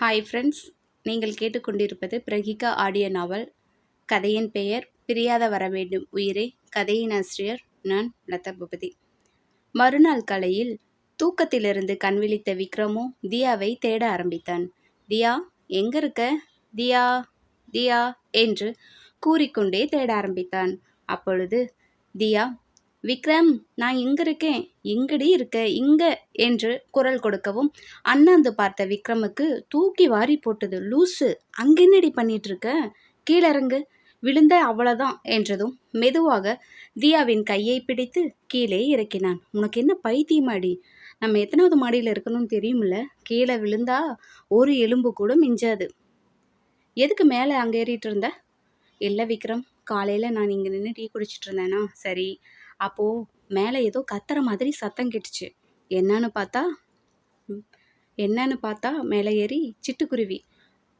Hi friends நீங்கள் கேட்டுக்கொண்டிருப்பது பிரகிகா ஆடிய நாவல். கதையின் பெயர் பிரியாத வர வேண்டும் உயிரே கதையின் ஆசிரியர் நான் லதா பூபதி. மறுநாள் காலையில் தூக்கத்திலிருந்து கண்விழித்த விக்ரமோ தியாவை தேட ஆரம்பித்தான். தியா எங்க இருக்க தியா தியா என்று கூறிக்கொண்டே தேட ஆரம்பித்தான். அப்பொழுது தியா விக்ரம் நான் இங்க இருக்கேன்? எங்கடி இருக்க? இங்க! என்று குரல் கொடுக்கவும் அண்ணாந்து பார்த்த விக்ரமுக்கு தூக்கி வாரி போட்டது லூசு அங்கென்னடி பண்ணிட்டு இருக்க கீழிறங்கு விழுந்த அவ்வளோதான் என்றதும் மெதுவாக தியாவின் கையை பிடித்து கீழே இறக்கினான். உனக்கு என்ன பைத்தியமாடி? நம்ம எத்தனாவது மாடியில் இருக்கணும்னு தெரியுமில்ல? கீழே விழுந்தா ஒரு எலும்பு கூட மிஞ்சாது. எதுக்கு மேலே அங்கே ஏறிட்டு இருந்த இல்லை விக்ரம் காலையில் நான் இங்கே நின்று டீ குடிச்சிட்டு இருந்தேனா சரி அப்போது மேலே ஏதோ கத்துற மாதிரி சத்தம் கேட்டுச்சு. என்னன்னு பார்த்தா? என்னன்னு பார்த்தா? மேலே ஏறி சிட்டுக்குருவி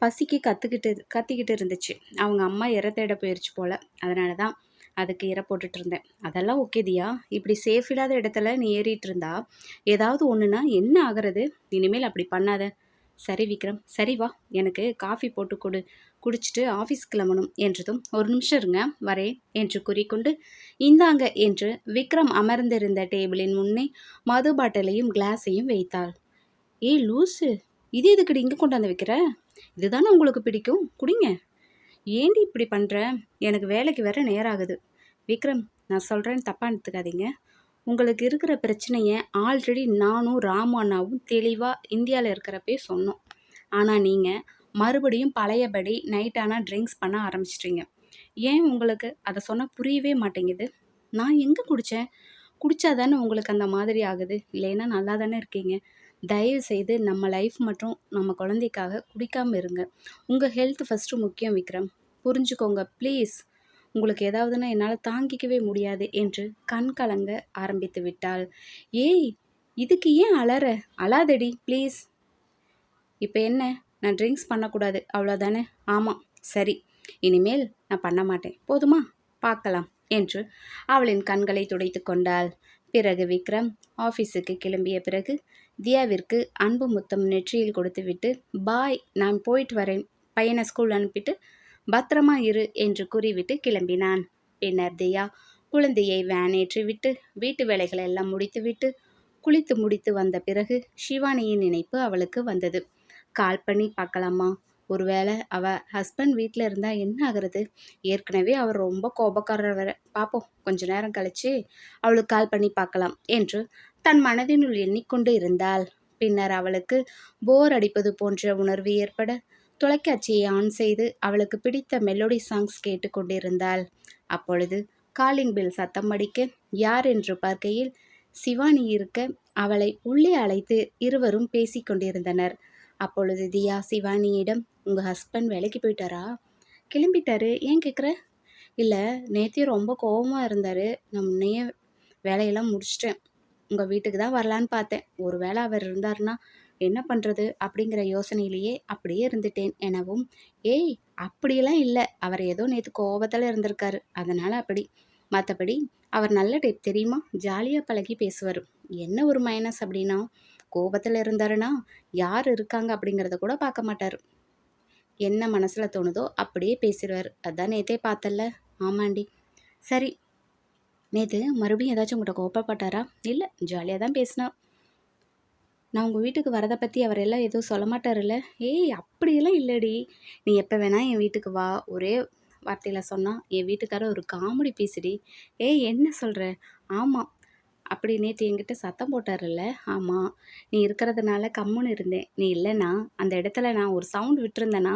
பசிக்கு கற்றுக்கிட்டு கத்திக்கிட்டு இருந்துச்சு. அவங்க அம்மா இற தேட போயிடுச்சு போல். அதனால தான் அதுக்கு இற போட்டுட்டு இருந்தேன். அதெல்லாம் ஓகே தியா. இப்படி சேஃப் இல்லாத இடத்துல நீ ஏறிட்டு இருந்தா ஏதாவது ஒன்றுனா என்ன ஆகிறது? இனிமேல் அப்படி பண்ணாத. சரி விக்ரம் சரி வா எனக்கு காஃபி போட்டு கொடு குடிச்சிட்டு ஆஃபீஸ் கிளம்பணும் என்றதும் ஒரு நிமிஷம் இருங்க வரேன் என்று கூறிக்கொண்டு இந்தாங்க என்று விக்ரம் அமர்ந்திருந்த டேபிளின் முன்னே மது பாட்டிலையும் கிளாஸையும் வைத்தாள். ஏய் லூஸு இது எதுக்கடி இங்கே கொண்டாந்து வைக்கிற? இதுதானே உங்களுக்கு பிடிக்கும் குடிங்க. ஏண்டி இப்படி பண்ணுற எனக்கு வேலைக்கு வேற நேரம் ஆகுது. விக்ரம் நான் சொல்கிறேன்னு தப்பாக எடுத்துக்காதீங்க. உங்களுக்கு இருக்கிற பிரச்சனையை ஆல்ரெடி நானும் ராமு தெளிவாக இந்தியாவில் இருக்கிறப்பே சொன்னோம். ஆனால் நீங்கள் மறுபடியும் பழையபடி நைட் ட்ரிங்க்ஸ் பண்ண ஆரம்பிச்சிட்டிங்க. ஏன் உங்களுக்கு அதை சொன்னால் புரியவே மாட்டேங்குது? நான் எங்கே குடித்தேன் குடித்தா தானே உங்களுக்கு அந்த மாதிரி ஆகுது? இல்லைன்னா நல்லா தானே இருக்கீங்க? தயவு செய்து நம்ம லைஃப் மற்றும் நம்ம குழந்தைக்காக குடிக்காமல் இருங்க. உங்கள் ஹெல்த் ஃபஸ்ட்டு முக்கியம் விக்ரம். புரிஞ்சுக்கோங்க ப்ளீஸ் உங்களுக்கு ஏதாவதுன்னா என்னால் தாங்கிக்கவே முடியாது என்று கண் கலங்க ஆரம்பித்து விட்டாள். ஏய் இதுக்கு ஏன் அலற? அழாதடி ப்ளீஸ் இப்போ என்ன? நான் ட்ரிங்க்ஸ் பண்ணக்கூடாது அவ்வளோதானே ஆமாம் சரி. இனிமேல் நான் பண்ண மாட்டேன். போதுமா? பார்க்கலாம் என்று அவளின் கண்களை துடைத்து கொண்டாள். பிறகு விக்ரம் ஆஃபீஸுக்கு கிளம்பிய பிறகு தியாவிற்கு அன்பு முத்தம் நெற்றியில் கொடுத்துவிட்டு பாய் நான் போயிட்டு வரேன். பையனை ஸ்கூல் அனுப்பிட்டு பத்திரமா இரு என்று கூறிவிட்டு கிளம்பினான். பின்னர் தியா குழந்தையை வேன் ஏற்றிவிட்டு வீட்டு வேலைகளை எல்லாம் முடித்துவிட்டு குளித்து முடித்து வந்த பிறகு ஷிவானியின் நினைப்பு அவளுக்கு வந்தது. கால் பண்ணி பார்க்கலாமா? ஒருவேளை அவள் ஹஸ்பண்ட் வீட்டில் இருந்தால் என்ன ஆகுறது? ஏற்கனவே அவர் ரொம்ப கோபக்காரர் வர பார்ப்போம் கொஞ்ச நேரம் கழித்து அவளுக்கு கால் பண்ணி பார்க்கலாம் என்று தன் மனதினுள் எண்ணிக்கொண்டு இருந்தாள். பின்னர் அவளுக்கு போர் அடிப்பது போன்ற உணர்வு ஏற்பட தொலைக்காட்சியை ஆன் செய்து அவளுக்கு பிடித்த மெலோடி சாங்ஸ் கேட்டுக்கொண்டிருந்தாள். அப்பொழுது காலிங் பில் சத்தம் அடிக்க யார் என்று பார்க்கையில் சிவானி இருக்க? அவளை உள்ளே அழைத்து இருவரும் பேசிக்கொண்டிருந்தனர் அப்பொழுது தியா சிவானியிடம் உங்கள் ஹஸ்பண்ட் வேலைக்கு போயிட்டாரா? கிளம்பிட்டாரு. ஏன் கேட்குற இல்லை நேற்றையும் ரொம்ப கோபமாக இருந்தார். நான் முன்னையே வேலையெல்லாம் முடிச்சிட்டேன். உங்கள் வீட்டுக்கு தான் வரலான்னு பார்த்தேன். ஒரு வேளை அவர் இருந்தார்னா என்ன பண்ணுறது அப்படிங்கிற யோசனையிலேயே அப்படியே இருந்துட்டேன் எனவும். ஏய் அப்படியெல்லாம் இல்லை. அவர் ஏதோ நேற்று கோபத்தில் இருந்திருக்காரு. அதனால் அப்படி. மற்றபடி அவர் நல்ல டைப் தெரியுமா? ஜாலியாக பழகி பேசுவார். என்ன ஒரு மைனஸ் அப்படின்னா? கோபத்தில் இருந்தாருன்னா யார் இருக்காங்க அப்படிங்கிறத கூட பார்க்க மாட்டார். என்ன மனசில் தோணுதோ அப்படியே பேசிடுவார் அதான் நேற்றே பார்த்தல ஆமாண்டி. சரி. நேற்று மறுபடியும் ஏதாச்சும் உங்கள்கிட்ட கோப்பப்பட்டாரா இல்லை ஜாலியாக தான் பேசினா. நான் உங்கள் வீட்டுக்கு வரதை பற்றி அவரெல்லாம் எதுவும் சொல்ல மாட்டார்ல ஏய் அப்படியெல்லாம் இல்லைடி. நீ எப்போ வேணால் என் வீட்டுக்கு வா. ஒரே வார்த்தையில் சொன்னால் என் வீட்டுக்காரர் ஒரு காமெடி பேசுடி. ஏய் என்ன சொல்கிற ஆமாம் அப்படி நேற்று என்கிட்ட சத்தம் போட்டார்ல ஆமாம் நீ இருக்கிறதுனால கம்முன்னு இருந்தேன். நீ இல்லைன்னா அந்த இடத்துல நான் ஒரு சவுண்ட் விட்டுருந்தேன்னா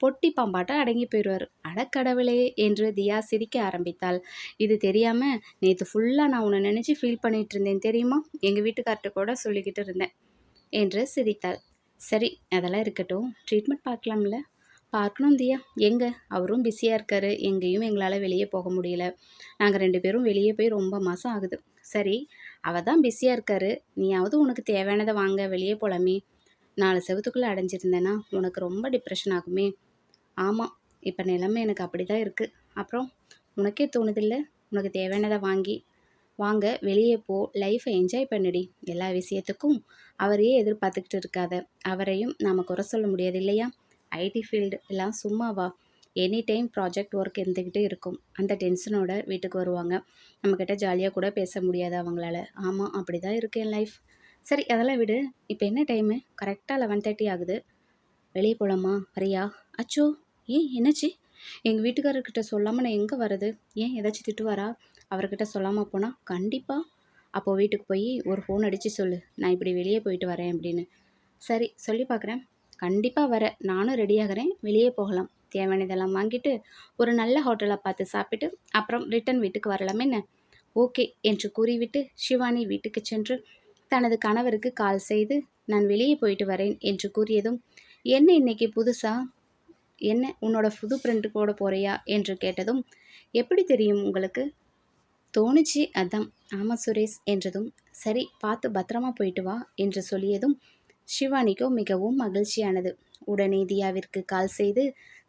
பொட்டி பாம்பாட்ட அடங்கி போயிடுவார் அடக்கடவுளே என்று தியா சிரிக்க ஆரம்பித்தாள். இது தெரியாமல் நேற்று ஃபுல்லாக நான் உன்னை நினச்சி ஃபீல் பண்ணிகிட்டு இருந்தேன் தெரியுமா? எங்கள் வீட்டுக்கார்ட்ட கூட சொல்லிக்கிட்டு இருந்தேன். என்று சிரித்தாள். சரி அதெல்லாம் இருக்கட்டும். ட்ரீட்மெண்ட் பார்க்கலாம்ல. பார்க்கணும் தியா. எங்கே? அவரும் பிஸியாக இருக்கார். எங்கேயும் எங்களால் வெளியே போக முடியல. நாங்கள் ரெண்டு பேரும் வெளியே போய் ரொம்ப மாதம் ஆகுது. சரி அவள் தான் பிஸியாக இருக்காரு. நீயாவது உனக்கு தேவையானதை வாங்க. வெளியே போகலாமே நாலு செவத்துக்குள்ளே அடைஞ்சிருந்தேன்னா உனக்கு ரொம்ப டிப்ரெஷன் ஆகுமே. ஆமாம் இப்போ நிலைமை எனக்கு அப்படி தான் இருக்குது அப்புறம் உனக்கே தோணுதில்ல? உனக்கு தேவையானதை வாங்கி வாங்க வெளியே போ லைஃப்பை என்ஜாய் பண்ணுடி. எல்லா விஷயத்துக்கும் அவரையே எதிர்பார்த்துக்கிட்டு இருக்காத. அவரையும் நாம் குறை சொல்ல முடியாது இல்லையா? ஐடி ஃபீல்டு எல்லாம் சும்மாவா எனி டைம் ப்ராஜெக்ட் ஒர்க் இருந்துக்கிட்டே இருக்கும். அந்த டென்ஷனோட வீட்டுக்கு வருவாங்க. நம்மக்கிட்ட ஜாலியாக கூட பேச முடியாது அவங்களால. ஆமாம் அப்படி தான் இருக்குது என் லைஃப் சரி அதெல்லாம் விடு. இப்போ என்ன டைமு கரெக்டாக லெவன் தேர்ட்டி ஆகுது. வெளியே போகலாமா வரியா? அச்சோ! ஏன்? என்னாச்சு? எங்கள் வீட்டுக்காரர்கிட்ட சொல்லாமல் நான் எங்கே வர்றது? ஏன் ஏதாச்சும் திட்டுவாரா? அவர்கிட்ட சொல்லாமல் போனால் கண்டிப்பாக அப்போது வீட்டுக்கு போய் ஒரு ஃபோன் அடித்து சொல்லு. நான் இப்படி வெளியே போயிட்டு வரேன் அப்படின்னு. சரி சொல்லி பார்க்குறேன் கண்டிப்பாக வர. நானும் ரெடியாகிறேன் வெளியே போகலாம். தேவையானதெல்லாம் வாங்கிட்டு ஒரு நல்ல ஹோட்டலை பார்த்து சாப்பிட்டு அப்புறம் ரிட்டன் வீட்டுக்கு வரலாமே என்ன? ஓகே என்று கூறிவிட்டு சிவானி வீட்டுக்கு சென்று தனது கணவருக்கு கால் செய்து நான் வெளியே போயிட்டு வரேன் என்று கூறியதும் என்ன இன்னைக்கு புதுசாக என்ன உன்னோட புது ஃப்ரெண்டு கூட போகிறியா என்று கேட்டதும் எப்படி தெரியும் உங்களுக்கு? தோணுச்சு அதான். ஆமாம் சுரேஷ் என்றதும் சரி பார்த்து பத்திரமா போயிட்டு வா என்று சொல்லியதும் ஷிவானிக்கோ மிகவும் மகிழ்ச்சியானது. உடனே தியாவிற்கு கால் செய்து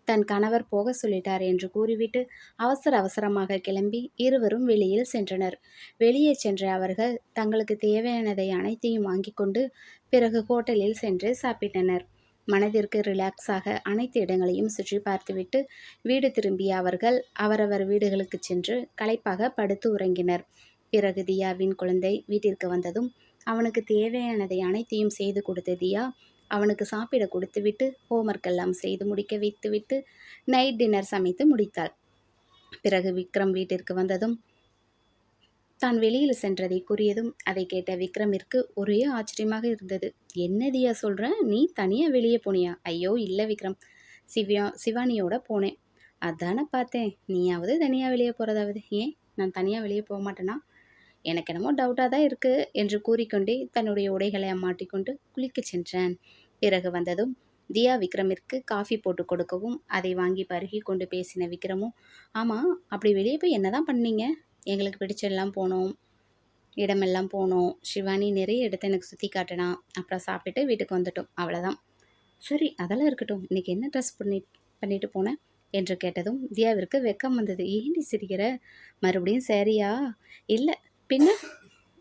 தன் கணவர் போக சொல்லிட்டார் என்று கூறிவிட்டு அவசர அவசரமாக கிளம்பி இருவரும் வெளியில் சென்றனர். வெளியே சென்ற அவர்கள் தங்களுக்கு தேவையானதை அனைத்தையும் வாங்கி கொண்டு பிறகு ஹோட்டலில் சென்று சாப்பிட்டனர். மனதிற்கு ரிலாக்ஸாக அனைத்து இடங்களையும் சுற்றி பார்த்துவிட்டு வீடு திரும்பிய அவர்கள் அவரவர் வீடுகளுக்கு சென்று களைப்பாக படுத்து உறங்கினர். பிறகு தியாவின் குழந்தை வீட்டிற்கு வந்ததும் அவனுக்கு தேவையானதை அனைத்தையும் செய்து கொடுத்த தியா. அவனுக்கு சாப்பிட கொடுத்துவிட்டு ஹோம்ஒர்க் எல்லாம் செய்து முடிக்க வைத்துவிட்டு நைட் டின்னர் சமைத்து முடித்தாள். பிறகு விக்ரம் வீட்டிற்கு வந்ததும் தான் வெளியில் சென்றதை கூறியதும் அதை கேட்ட விக்ரமிற்கு ஒரே ஆச்சரியமாக இருந்தது. என்ன தியா சொல்கிற நீ தனியாக வெளியே போனியா? ஐயோ இல்லை விக்ரம். சிவியா சிவானியோட போனேன். அதானே பார்த்தேன். நீயாவது தனியாக வெளியே போகிறதாவது ஏன் நான் தனியாக வெளியே போக மாட்டேனா? எனக்கு என்னமோ டவுட்டாக தான் இருக்குது என்று கூறிக்கொண்டே தன்னுடைய உடைகளை மாட்டிக்கொண்டு குளிக்கச் சென்றேன். பிறகு வந்ததும் தியா விக்ரமிற்கு காஃபி போட்டு கொடுக்கவும் அதை வாங்கி பருகி கொண்டு பேசின விக்ரமும் ஆமாம் அப்படி வெளியே போய் என்ன தான் பண்ணீங்க? எங்களுக்கு பிடிச்செல்லாம் போனோம். இடமெல்லாம் போனோம். சிவானி நிறைய இடத்த எனக்கு சுற்றி காட்டினா அப்புறம் சாப்பிட்டுட்டு வீட்டுக்கு வந்துட்டோம். அவ்வளோதான் சரி அதெல்லாம் இருக்கட்டும். இன்றைக்கி என்ன ட்ரெஸ் பண்ணி பண்ணிட்டு போனேன் என்று கேட்டதும் தியாவிற்கு வெக்கம் வந்தது. ஏண்டி சிரிக்கிற? மறுபடியும் சரியா? இல்லை பின்ன?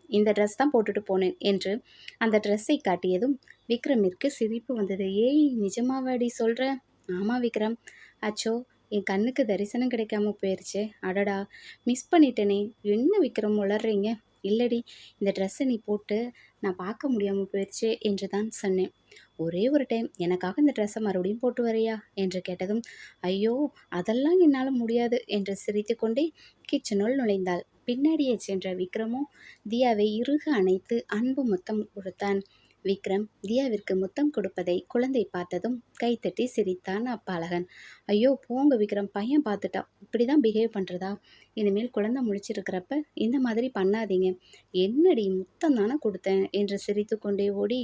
இந்த ட்ரெஸ் தான் போட்டுட்டு போனேன் என்று அந்த ட்ரெஸ்ஸை காட்டியதும் விக்ரமிற்கு சிரிப்பு வந்தது. ஏய் நிஜமாவாடி சொல்கிற ஆமாம் விக்ரம். அச்சோ என் கண்ணுக்கு தரிசனம் கிடைக்காம போயிடுச்சு அடடா மிஸ் பண்ணிட்டேனே. என்ன விக்ரம் உளர்றீங்க? இல்லடி இந்த ட்ரெஸ்ஸை நீ போட்டு நான் பார்க்க முடியாமல் போயிடுச்சு என்று தான் சொன்னேன். ஒரே ஒரு டைம் எனக்காக இந்த ட்ரெஸ்ஸை மறுபடியும் போட்டு வரையா? என்று கேட்டதும் ஐயோ அதெல்லாம் என்னால் முடியாது என்று சிரித்து கொண்டே கிச்சனுள் நுழைந்தாள். பின்னாடியே சென்ற விக்ரமோ தியாவை இறுக அணைத்து அன்பு முத்தம் கொடுத்தான். விக்ரம் தியாவிற்கு முத்தம் கொடுப்பதை குழந்தை பார்த்ததும் கைத்தட்டி சிரித்தான் அப்பாலகன். ஐயோ போங்க விக்ரம் பையன் பார்த்துட்டான். இப்படி தான் பிஹேவ் பண்ணுறதா இனிமேல் குழந்தை முடிச்சிருக்கிறப்ப இந்த மாதிரி பண்ணாதீங்க. என்னடி முத்தம் தானே கொடுத்தேன் என்று சிரித்து கொண்டே ஓடி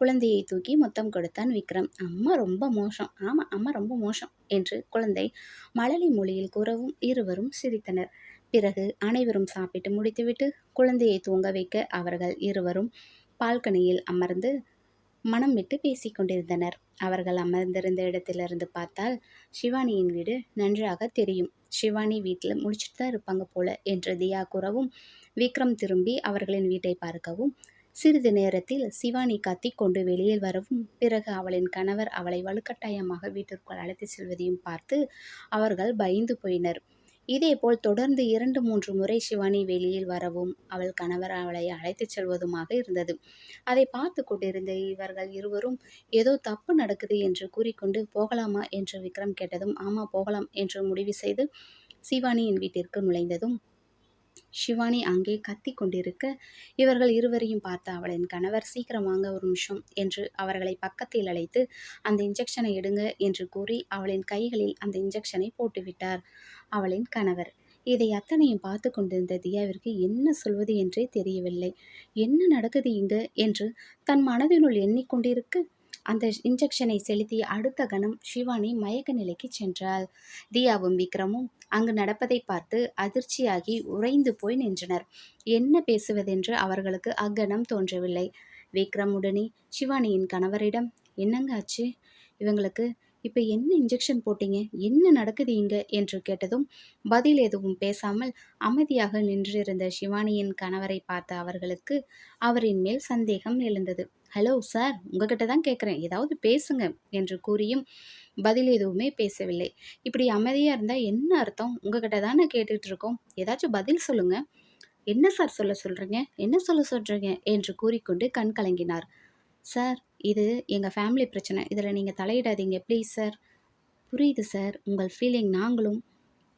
குழந்தையை தூக்கி முத்தம் கொடுத்தான் விக்ரம். அம்மா ரொம்ப மோசம். ஆமாம் அம்மா ரொம்ப மோசம் என்று குழந்தை மழலை மொழியில் கூறவும் இருவரும் சிரித்தனர். பிறகு அனைவரும் சாப்பிட்டு முடித்துவிட்டு குழந்தையை தூங்க வைக்க அவர்கள் இருவரும் பால்கனியில் அமர்ந்து மனம் விட்டு பேசிக்கொண்டிருந்தனர் அவர்கள் அமர்ந்திருந்த இடத்திலிருந்து பார்த்தால் சிவானியின் வீடு நன்றாக தெரியும். சிவானி வீட்டில் முடிச்சுட்டு தான் இருப்பாங்க போல என்று தியா கூறவும் விக்ரம் திரும்பி அவர்களின் வீட்டை பார்க்கவும் சிறிது நேரத்தில் சிவானி கத்தி கொண்டு வெளியில் வரவும் பிறகு அவளின் கணவர் அவளை வலுக்கட்டாயமாக வீட்டிற்குள் அழைத்து செல்வதையும் பார்த்து அவர்கள் பயந்து போயினர். இதேபோல் தொடர்ந்து இரண்டு மூன்று முறை சிவானி வெளியில் வரவும் அவள் கணவர் அவளை அழைத்துச் செல்வதுமாக இருந்தது. அதை பார்த்து கொண்டிருந்த இவர்கள் இருவரும் ஏதோ தப்பு நடக்குது என்று கூறிக்கொண்டு போகலாமா? என்று விக்ரம் கேட்டதும் ஆமா போகலாம் என்று முடிவு செய்து சிவானியின் வீட்டிற்கு நுழைந்ததும் ஷிவானி அங்கே கத்தி கொண்டிருக்க இவர்கள் இருவரையும் பார்த்த அவளின் கணவர் சீக்கிரம் வாங்க ஒரு நிமிஷம் என்று அவர்களை பக்கத்தில் அழைத்து அந்த இன்ஜெக்ஷனை எடுங்க என்று கூறி அவளின் கைகளில் அந்த இன்ஜெக்ஷனை போட்டுவிட்டார். அவளின் கணவர். இதை அத்தனையும் பார்த்து கொண்டிருந்த தியாவிற்கு என்ன சொல்வது என்றே தெரியவில்லை. என்ன நடக்குது இங்கு என்று தன் மனதினுள் எண்ணிக்கொண்டிருக்க. அந்த இன்ஜெக்ஷனை செலுத்திய அடுத்த கணம் சிவானி மயக்க நிலைக்கு சென்றாள். தியாவும் விக்ரமும் அங்கு நடப்பதை பார்த்து அதிர்ச்சியாகி உறைந்து போய் நின்றனர். என்ன பேசுவதென்று அவர்களுக்கு அக்கணம் தோன்றவில்லை. விக்ரம் உடனே சிவானியின் கணவரிடம் என்னங்க ஆச்சு? இவங்களுக்கு இப்போ என்ன இன்ஜெக்ஷன் போட்டீங்க? என்ன நடக்குது இங்க? என்று கேட்டதும் பதில் எதுவும் பேசாமல் அமைதியாக நின்றிருந்த சிவானியின் கணவரை பார்த்த அவர்களுக்கு அவரின் மேல் சந்தேகம் எழுந்தது. ஹலோ சார் உங்ககிட்ட தான் கேட்குறேன் ஏதாவது பேசுங்க என்று கூறியும் பதில் எதுவுமே பேசவில்லை. இப்படி அமைதியாக இருந்தால் என்ன அர்த்தம்? உங்ககிட்ட தானே கேட்டுட்டு இருக்கோம். ஏதாச்சும் பதில் சொல்லுங்க. என்ன சார் சொல்ல சொல்கிறீங்க என்ன சொல்ல சொல்கிறீங்க என்று கூறிக்கொண்டு கண் கலங்கினார். சார் இது எங்கள் ஃபேமிலி பிரச்சனை. இதில் நீங்கள் தலையிடாதீங்க. ப்ளீஸ் சார் புரியுது சார் உங்கள் ஃபீலிங் நாங்களும்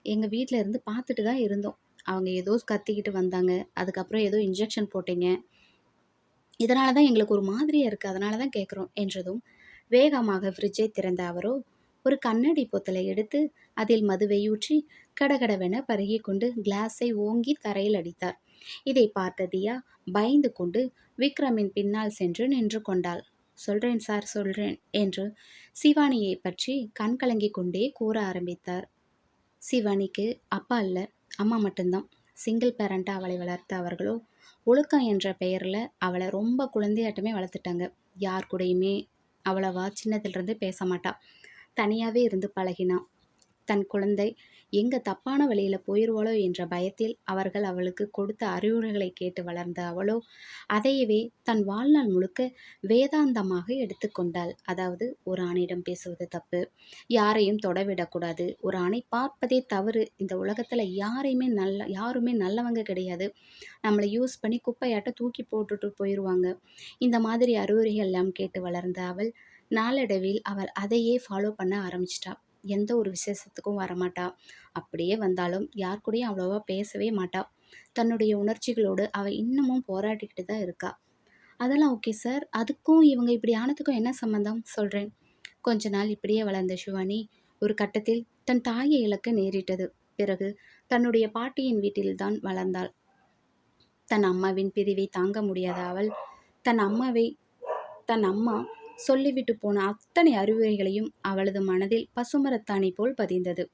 எங்கள் வீட்டில் இருந்து பார்த்துட்டு தான் இருந்தோம். அவங்க ஏதோ கத்திக்கிட்டு வந்தாங்க. அதுக்கப்புறம் ஏதோ இன்ஜெக்ஷன் போட்டீங்க. இதனால தான் எங்களுக்கு ஒரு மாதிரியாக இருக்குது அதனால தான் கேட்குறோம் என்றதும் வேகமாக ஃப்ரிட்ஜை திறந்த அவரோ ஒரு கண்ணாடி பொத்தலை எடுத்து அதில் மதுவை ஊற்றி கடகடவென பருகி கொண்டு கிளாஸை ஓங்கி தரையில் அடித்தார். இதை பார்த்த தியா பயந்து கொண்டு விக்ரமின் பின்னால் சென்று நின்று கொண்டாள். சொல்றேன் சார் சொல்றேன் என்று சிவானியை பற்றி கண் கலங்கி கொண்டே கூற ஆரம்பித்தார். சிவானிக்கு அப்பா இல்லை அம்மா மட்டும்தான். சிங்கிள் பேரண்ட்டாக அவளை வளர்த்த அவர்களோ? ஒழுக்கம் என்ற பெயரில் அவளை ரொம்ப குழந்தையாட்டமே வளர்த்துட்டாங்க. யார் கூடயுமே அவ்வளவா சின்னதுலேருந்து பேச மாட்டா. தனியாகவே இருந்து பழகினான் தன் குழந்தை எங்கே தப்பான வழியில் போயிடுவாளோ என்ற பயத்தில் அவர்கள் அவளுக்கு கொடுத்த அறிவுரைகளை கேட்டு வளர்ந்த அவளோ அதையவே தன் வாழ்நாள் முழுக்க வேதாந்தமாக எடுத்துக்கொண்டாள் அதாவது ஒரு ஆணிடம் பேசுவது தப்பு. யாரையும் தொடவிடக்கூடாது ஒரு ஆணை பார்ப்பதே தவறு. இந்த உலகத்தில் யாரையுமே நல்ல யாருமே நல்லவங்க கிடையாது. நம்மளை யூஸ் பண்ணி குப்பையாட்ட தூக்கி போட்டுட்டு போயிடுவாங்க இந்த மாதிரி அறிவுரைகள் எல்லாம் கேட்டு வளர்ந்த அவள் நாளடைவில் அவள் அதையே ஃபாலோ பண்ண ஆரம்பிச்சிட்டா. எந்த ஒரு விசேஷத்துக்கும் வரமாட்டா. அப்படியே வந்தாலும் யார் கூடயும் அவ்வளோவா பேசவே மாட்டா. தன்னுடைய உணர்ச்சிகளோடு அவள் இன்னமும் போராடிக்கிட்டு தான் இருக்கா. அதெல்லாம் ஓகே சார் அதுக்கும் இவங்க இப்படி ஆனதுக்கும் என்ன சம்மந்தம் சொல்கிறேன் கொஞ்ச நாள் இப்படியே வளர்ந்த சிவானி ஒரு கட்டத்தில் தன் தாயை இழக்க நேரிட்டது. பிறகு தன்னுடைய பாட்டியின் வீட்டில்தான் வளர்ந்தாள். தன் அம்மாவின் பிரிவை தாங்க முடியாத அவள் தன் அம்மாவை தன் அம்மா சொல்லிவிட்டு போன அத்தனை அறிவுரைகளையும் அவளது மனதில் பசுமரத்தாணி போல் பதிந்தது.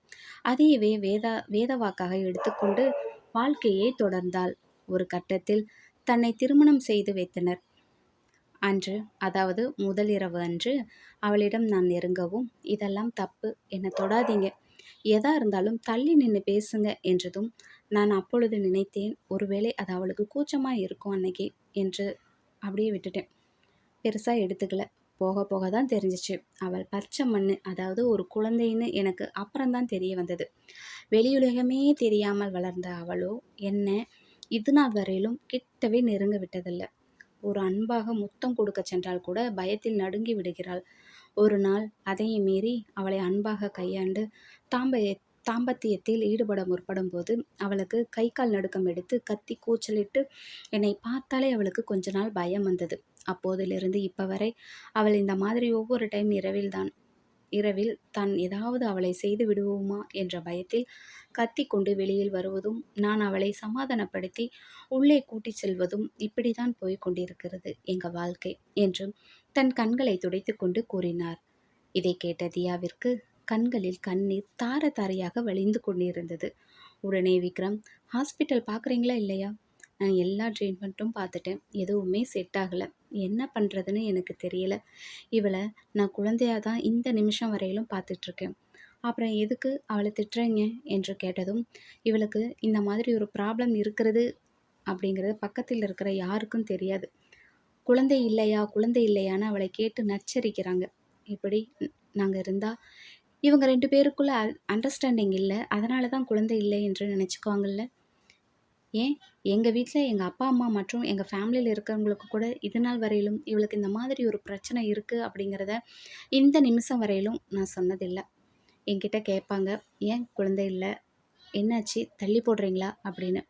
அதையவே வேதா வேதவாக்காக எடுத்துக்கொண்டு வாழ்க்கையை தொடர்ந்தாள். ஒரு கட்டத்தில் தன்னை திருமணம் செய்து வைத்தனர். அன்று அதாவது முதல் இரவு அன்று அவளிடம் நான் நெருங்கவும் இதெல்லாம் தப்பு என்னை தொடாதீங்க. எதா இருந்தாலும் தள்ளி நின்று பேசுங்க என்றதும் நான் அப்பொழுது நினைத்தேன் ஒருவேளை அது அவளுக்கு கூச்சமாக இருக்கும் அன்னைக்கு என்று அப்படியே விட்டுட்டேன். பெருசாக எடுத்துக்கல. போக போக தான் தெரிஞ்சிச்சு. அவள் பச்சை மண் அதாவது ஒரு குழந்தைன்னு எனக்கு அப்புறம்தான் தெரிய வந்தது. வெளியுலகமே தெரியாமல் வளர்ந்த அவளோ என்ன இது நாள் வரையிலும் கிட்டவே நெருங்க விட்டதில்லை. ஒரு அன்பாக முத்தம் கொடுக்க சென்றால் கூட பயத்தில் நடுங்கி விடுகிறாள். ஒரு நாள் அதையும் மீறி அவளை அன்பாக கையாண்டு தாம்பய தாம்பத்தியத்தில் ஈடுபட முற்படும் போது அவளுக்கு கை கால் நடுக்கம் எடுத்து கத்தி கூச்சலிட்டு என்னை பார்த்தாலே அவளுக்கு கொஞ்ச நாள் பயம் வந்தது. அப்போதிலிருந்து இப்போ வரை அவள் இந்த மாதிரி ஒவ்வொரு டைம் இரவில் தான் இரவில் தான் ஏதாவது அவளை செய்து விடுவோமா என்ற பயத்தில் கத்தி கொண்டு வெளியில் வருவதும் நான் அவளை சமாதானப்படுத்தி உள்ளே கூட்டிச் செல்வதும் இப்படிதான் போய்க் கொண்டிருக்கிறது எங்கள் வாழ்க்கை என்றும் தன் கண்களை துடைத்து கொண்டு கூறினார். இதை கேட்ட தியாவிற்கு கண்களில் கண்ணீர் தார தாரையாக வழிந்து கொண்டிருந்தது. உடனே விக்ரம் ஹாஸ்பிட்டல் பார்க்குறீங்களா இல்லையா? நான் எல்லா ட்ரீட்மெண்ட்டும் பார்த்துட்டேன். எதுவுமே செட் ஆகலை. என்ன பண்ணுறதுன்னு எனக்கு தெரியல. இவளை நான் குழந்தையாக தான் இந்த நிமிஷம் வரையிலும் பார்த்துட்ருக்கேன். அப்புறம் எதுக்கு அவளை திட்டுறீங்க? என்று கேட்டதும் இவளுக்கு இந்த மாதிரி ஒரு ப்ராப்ளம் இருக்கிறது அப்படிங்கிறது பக்கத்தில் இருக்கிற யாருக்கும் தெரியாது. குழந்தை இல்லையா? குழந்தை இல்லையான்னு அவளை கேட்டு நச்சரிக்கிறாங்க. இப்படி நாங்கள் இருந்தால் இவங்க ரெண்டு பேருக்குள்ளே அண்டர்ஸ்டாண்டிங் இல்லை. அதனால தான் குழந்தை இல்லை என்று நினச்சிக்குவாங்கல்ல. ஏன்? எங்கள் வீட்டில் எங்கள் அப்பா அம்மா மற்றும் எங்கள் ஃபேமிலியில் இருக்கிறவங்களுக்கு கூட இது நாள் வரையிலும் இவளுக்கு இந்த மாதிரி ஒரு பிரச்சனை இருக்குது அப்படிங்கிறத இந்த நிமிஷம் வரையிலும் நான் சொன்னதில்லை. என்கிட்ட கேட்பாங்க ஏன் குழந்தை இல்லை? என்னாச்சு? தள்ளி போடுறீங்களா? அப்படின்னு.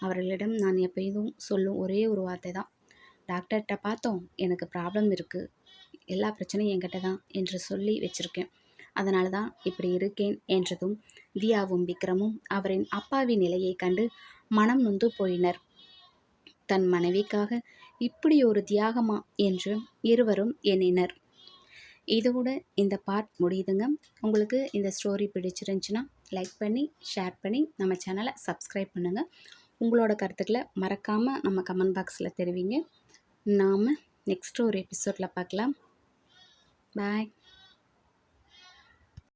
அவர்களிடம் நான் எப்போதும் சொல்லும் ஒரே ஒரு வார்த்தை தான் டாக்டர்கிட்ட பார்த்தோம் எனக்கு ப்ராப்ளம் இருக்குது எல்லா பிரச்சனையும் என்கிட்ட தான் என்று சொல்லி வச்சுருக்கேன். அதனால தான் இப்படி இருக்கேன் என்றதும் தியாவும் விக்ரமும் அவரின் அப்பாவின் நிலையை கண்டு மனம் நொந்து போயினர். தன் மனைவிக்காக இப்படி ஒரு தியாகமா என்று இருவரும் எண்ணினர். இதோட இந்த பார்ட் முடியுதுங்க. உங்களுக்கு இந்த ஸ்டோரி பிடிச்சிருந்துச்சுன்னா லைக் பண்ணி ஷேர் பண்ணி நம்ம சேனலை சப்ஸ்கிரைப் பண்ணுங்கள் உங்களோட கருத்துக்களை மறக்காமல் நம்ம கமெண்ட் பாக்ஸில் தெரிவிங்க. நாம் நெக்ஸ்ட் ஒரு எபிசோடில் பார்க்கலாம். பாய்